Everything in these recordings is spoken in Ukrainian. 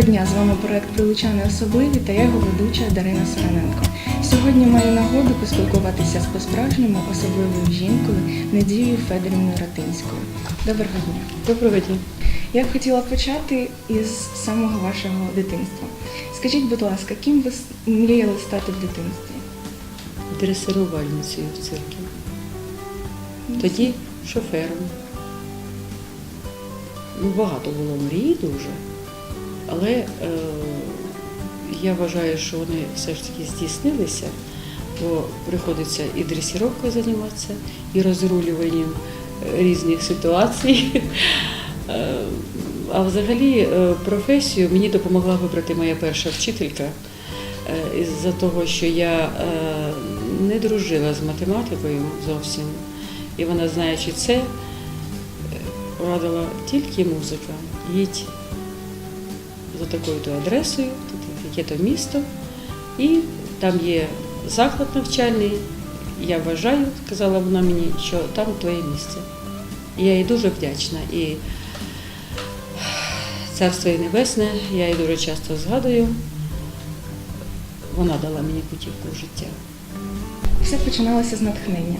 Доброго дня! З вами проект Прилучани особливі та я його ведуча Дарина Сараненко. Сьогодні маю нагоду поспілкуватися з по-справжньому особливою жінкою Надією Федорівною Ратинською. Доброго дня! Доброго дня. Я б хотіла почати із самого вашого дитинства. Скажіть, будь ласка, ким ви мріяли стати в дитинстві? Дресирувальницею в циркі. Тоді шофером. Ну, багато було мрій дуже. Але е, я вважаю, що вони все ж таки здійснилися, бо приходиться і дресіровкою займатися, і розрулюванням е, різних ситуацій. Е, А взагалі професію мені допомогла вибрати моя перша вчителька. Із-за того, що я не дружила з математикою зовсім, і вона, знаючи це, радила тільки музика. Їдь за такою-то адресою, тут є то місто, і там є заклад навчальний. Я вважаю, сказала вона мені, що там твоє місце. І я їй дуже вдячна. І царство їй небесне, я її дуже часто згадую. Вона дала мені путівку в життя. Все починалося з натхнення.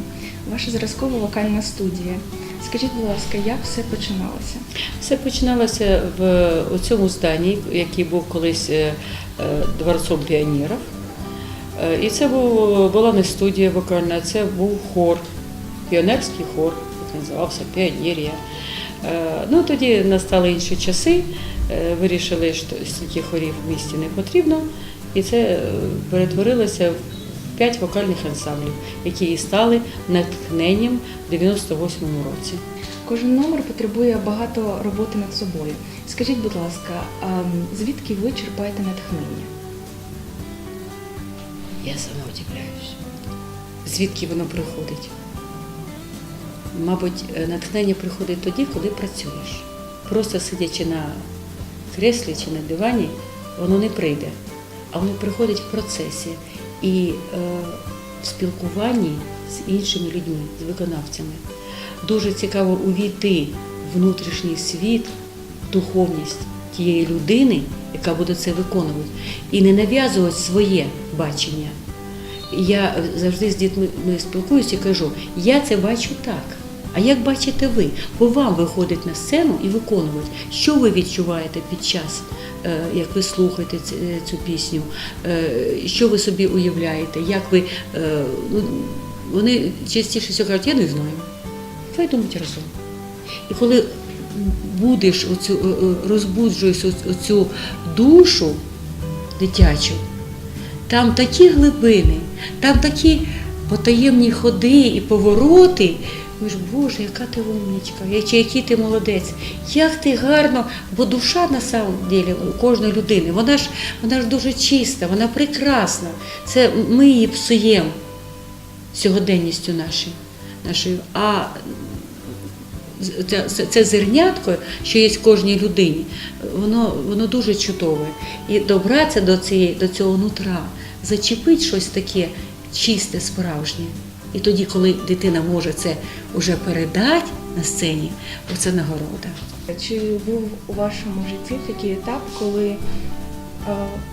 Ваша зразкова вокальна студія. Скажіть, будь ласка, як все починалося? Все починалося в у цьому зданні, який був колись е, е, дворцом піонерів. Е, І це була не студія вокальна, це був хор, піонерський хор, як називався Піонерія. Ну, тоді настали інші часи, вирішили, що стільки хорів в місті не потрібно, і це перетворилося в п'ять вокальних ансамблів, які і стали натхненням в 98-му році. Кожен номер потребує багато роботи над собою. Скажіть, будь ласка, а звідки ви черпаєте натхнення? Я сама удивляюсь, звідки воно приходить. Мабуть, е, натхнення приходить тоді, коли працюєш. Просто сидячи на креслі чи на дивані, воно не прийде, а воно приходить в процесі і е, в спілкуванні з іншими людьми, з виконавцями. Дуже цікаво увійти в внутрішній світ, духовність тієї людини, яка буде це виконувати, і не нав'язувати своє бачення. Я завжди з дітьми спілкуюся і кажу, я це бачу так. А як бачите ви? Бо вам виходить на сцену і виконувати. Що ви відчуваєте під час, е, як ви слухаєте е, цю пісню? Е, Що ви собі уявляєте? Як ви, ну, вони частіше всього кажуть, я не знаю. Давай думати разом. І коли будеш оцю, розбуджуєш оцю душу дитячу, там такі глибини, там такі потаємні ходи і повороти. Ми ж, Боже, яка ти умнічка, який ти молодець, як ти гарно, бо душа на самом деле у кожної людини, вона ж, вона ж дуже чиста, вона прекрасна. Це ми її псуємо сьогоденністю нашою. нашою. А це зернятко, що є в кожній людині, воно, воно дуже чудове. І добратися до, цієї, до цього нутра, зачепити щось таке чисте, справжнє. І тоді, коли дитина може це вже передати на сцені, оце нагорода. Чи був у вашому житті такий етап, коли е,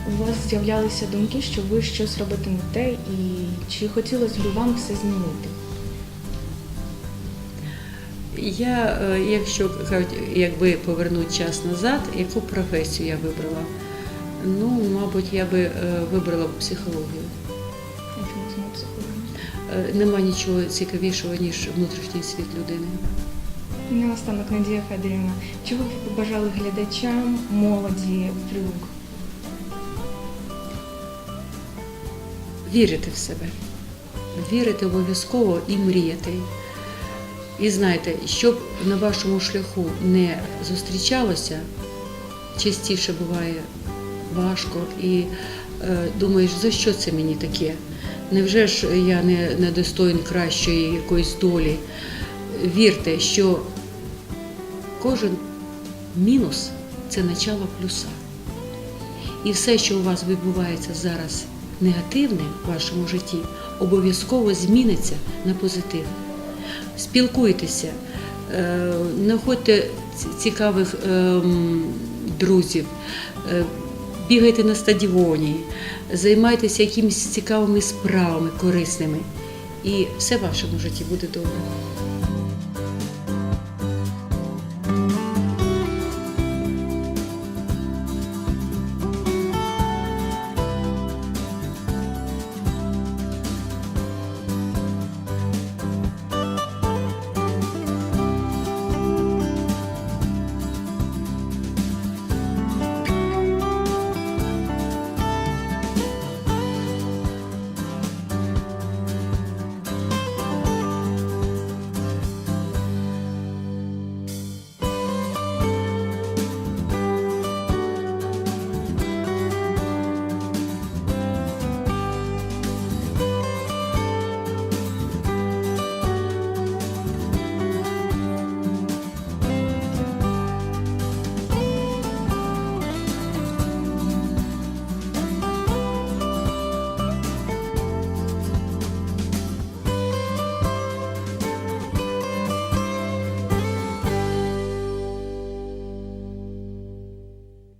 у вас з'являлися думки, що ви щось робите не те, і чи хотілося б вам все змінити? Я, е, якщо кажуть, якби повернути час назад, яку професію я вибрала? Ну, мабуть, я би е, вибрала психологію. Нема нічого цікавішого, ніж внутрішній світ людини. І наостанок, Надія Федорівна, чого б ви побажали глядачам, молоді прилук? Вірити в себе, вірити обов'язково і мріяти. І знайте, щоб на вашому шляху не зустрічалося, частіше буває важко і е, думаєш, за що це мені таке? Невже ж я не, не достоїн кращої якоїсь долі? Вірте, що кожен мінус це начало плюса. І все, що у вас відбувається зараз негативне в вашому житті, обов'язково зміниться на позитив. Спілкуйтеся, е, знаходьте цікавих ем, друзів, е, бігайте на стадіоні, займайтеся якимись цікавими справами, корисними. І все в вашому житті буде добре.